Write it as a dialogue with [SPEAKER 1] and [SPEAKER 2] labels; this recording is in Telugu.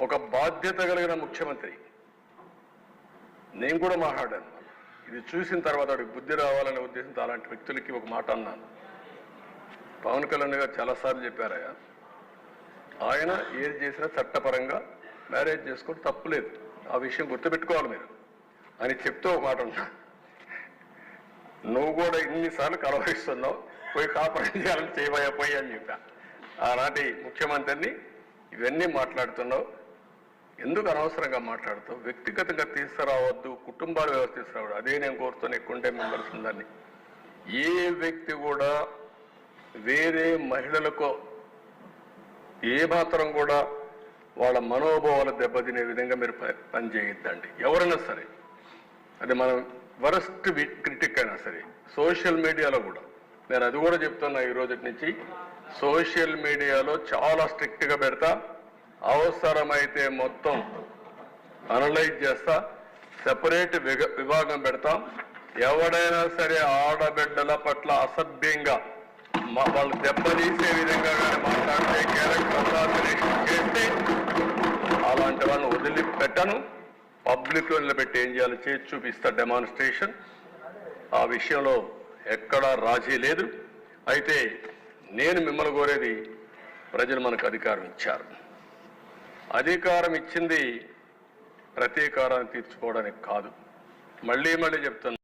[SPEAKER 1] ఒక బాధ్యత కలిగిన ముఖ్యమంత్రి. నేను కూడా మాట్లాడాను. ఇది చూసిన తర్వాత వాడికి బుద్ధి రావాలనే ఉద్దేశంతో అలాంటి వ్యక్తులకి ఒక మాట అన్నాను. పవన్ కళ్యాణ్ గారు చాలాసార్లు చెప్పారయ్యా ఆయన ఏది చేసినా చట్టపరంగా మ్యారేజ్ చేసుకోవడం తప్పులేదు ఆ విషయం గుర్తుపెట్టుకోవాలి మీరు. అని చెప్తూ ఒక మాట ఉన్నా నువ్వు కూడా ఇన్నిసార్లు కలవరిస్తున్నావు పోయి కాపురం చేయాలని చేయబోయా పోయి అని చెప్పా. ఆనాటి ముఖ్యమంత్రిని ఇవన్నీ మాట్లాడుతున్నావు. ఎందుకు అనవసరంగా మాట్లాడుతూ వ్యక్తిగతంగా తీసుకురావద్దు కుటుంబాలు వ్యవస్థ తీసుకురావద్దు? అదే నేను కోరుతాను ఎక్కువంటే మెంబర్స్ ఉందని ఏ వ్యక్తి కూడా వేరే మహిళలకు ఏ మాత్రం కూడా వాళ్ళ మనోభావాలు దెబ్బతినే విధంగా మీరు ప- ఎవరైనా సరే. అది మనం వరస్ట్ క్రిటిక్ అయినా సరే. సోషల్ మీడియాలో కూడా. నేను అది కూడా చెప్తున్నా ఈ రోజు నుంచి. సోషల్ మీడియాలో చాలా స్ట్రిక్ట్గా పెడతా. అవసరమైతే మొత్తం అనలైజ్ చేస్తా సెపరేట్ విభాగం పెడతాం. ఎవడైనా సరే ఆడబిడ్డల పట్ల అసభ్యంగా మా- వాళ్ళు దెబ్బతీసే విధంగా కానీ మాట్లాడితే క్యారెక్టర్ అసాసినేషన్ చేస్తే అలాంటి వాళ్ళని వదిలిపెట్టను. పబ్లిక్లో నిలబెట్టి ఏం చేయాలో? చేసి చూపిస్తా డెమాన్స్ట్రేషన్ ఆ విషయంలో ఎక్కడా రాజీ లేదు. అయితే నేను మిమ్మల్ని కోరేది ప్రజలు మనకు అధికారం ఇచ్చారు. అధికారం ఇచ్చింది ప్రతీకారాన్ని తీర్చుకోవడానికి కాదు. మళ్ళీ మళ్ళీ చెప్తున్నా.